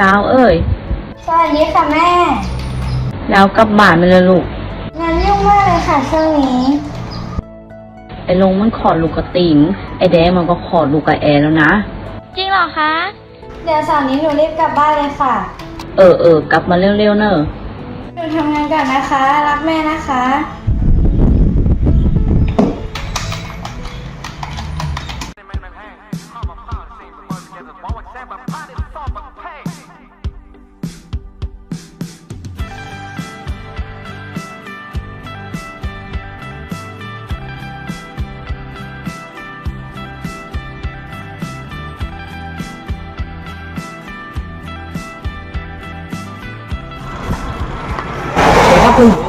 ดาวเอ้ย สวัสดีค่ะแม่ ดาวกลับบ้านไปเลยลูก งานยุ่งมากเลยค่ะช่วงนี้ ไอ้ลงมันขอลูกกระติงไอ้แดงมันก็ขอลูกกระแอแล้วนะ จริงเหรอคะ เดี๋ยวเสาร์นี้หนูรีบกลับบ้านเลยค่ะ เออเออกลับมาเร็วๆเนอะ หนูทำงานก่อนนะคะ รักแม่นะคะ Oh.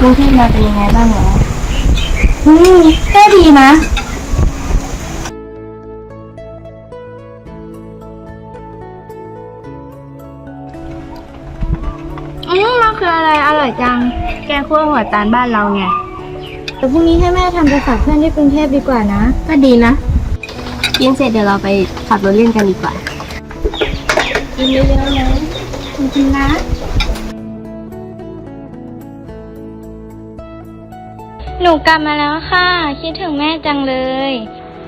กรุงเทพมาเป็นยังไงบ้างเหรออืมก็ดีนะอืมมันคืออะไรอร่อยจัง แกงคั่วหัวตาลบ้านเราไง แต่พรุ่งนี้ให้แม่ทำไปฝากเพื่อนที่กรุงเทพดีกว่านะ ก็ดีนะ กินเสร็จเดี๋ยวเราไปขับรถเล่นกันดีกว่า กินเยอะๆนะจริงๆนะ หนูกลับมาแล้วค่ะ คิดถึงแม่จังเลย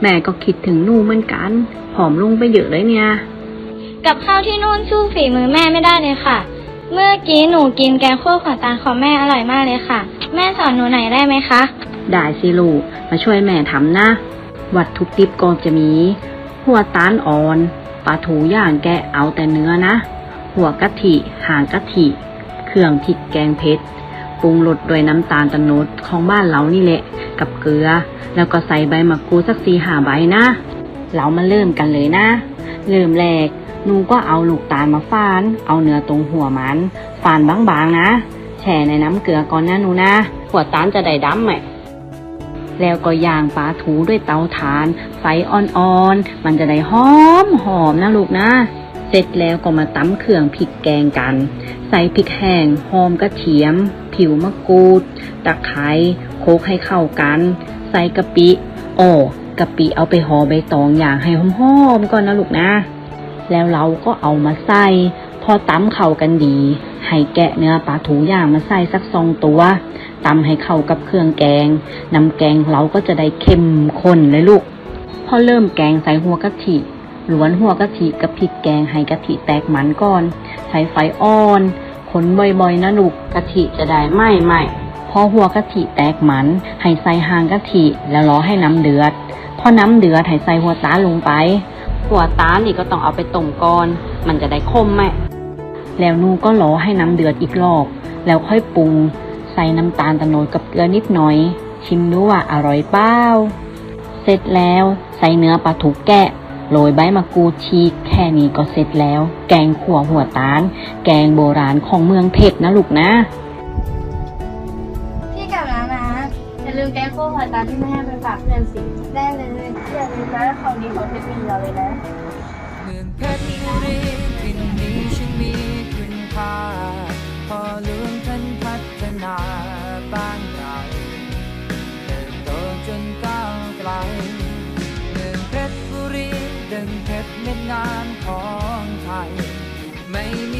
แม่ก็คิดถึงหนูเหมือนกันผอมลงไปเยอะเลยเนี่ย กับข้าวที่นู่นสู้ฝีมือแม่ไม่ได้เลยค่ะ เมื่อกี้หนูกินแกงคั่วขวตาลของแม่อร่อยมากเลยค่ะ แม่สอนหนูหน่อยได้ไหมคะ ได้สิลูก มาช่วยแม่ทำนะ วัตถุดิบก็จะมี หัวตาลอ่อนปลาทูย่างแกะเอาแต่เนื้อนะ หัวกะทิหางกะทิเครื่องพริกแกงเผ็ด ปรุงรสด้วยน้ำตาลตะนดของบ้านเรานี่แหละ กับเกลือ แล้วก็ใส่ใบมะกรูดสักสี่ห้าใบนะ เรามาเริ่มกันเลยนะ เริ่มแรกหนูก็เอาลูกตาลมาฟาน เอาเนื้อตรงหัวมัน ฟานบางๆนะ แช่ในน้ำเกลือก่อนนะหนูนะ หัวตาลจะได้ดำไหมแล้วก็ย่างปลาทูด้วยเตาถ่าน ไฟอ่อนๆ มันจะได้หอมหอมนะลูกนะ เสร็จแล้วก็มาตำเครื่องพริกแกงกัน ใส่พริกแห้งหอมกระเทียม ผิวมะกรูด ตะไคร้โคกให้เข้ากัน ใส่กะปิโอ้กะปิเอาไปห่อใบตองอย่างให้หอมๆก่อนนะลูกนะ แล้วเราก็เอามาใส่ พอตำเข้ากันดี ให้แกะเนื้อปลาทูย่างมาใส่สักสองตัวตำให้เข้ากับเครื่องแกง น้ำแกงเราก็จะได้เข้มข้นเลยลูก พอเริ่มแกงใส่หัวกะทิ หลวนหัวกะทิกับพริกแกงให้กะทิแตกมันก่อน ใช้ไฟอ่อนคนบ่อยๆนะลูกกะทิจะได้ไหม้ไหมพอหัวกะทิแตกมันให้ใส่หางกะทิแล้วรอให้น้ำเดือด พอน้ำเดือดให้ใส่หัวตาลลงไป หัวตาลนี่ก็ต้องเอาไปต้มก่อน มันจะได้คมไหมแล้วนูก็รอให้น้ำเดือดอีกรอบ แล้วค่อยปรุง ใส่น้ำตาลตะโนดกับเกลือนิดหน่อย ชิมดูว่าอร่อยเปล่าเสร็จแล้วใส่เนื้อปลาทูกแกะ โรยใบมะกรูดชีกแค่นี้ก็เสร็จแล้ว แกงขั่วหัวตาล แกงโบราณของเมืองเพชรนะลูกนะ พี่กลับแล้วนะอย่าลืมแกงคั่วหัวตาลที่แม่ให้ไปฝากเพื่อนสิได้เลยอย่าลืมนะของดีของเทปมีเราเลยนะ เมืองเพชรบุรี งานของไทยไม่มี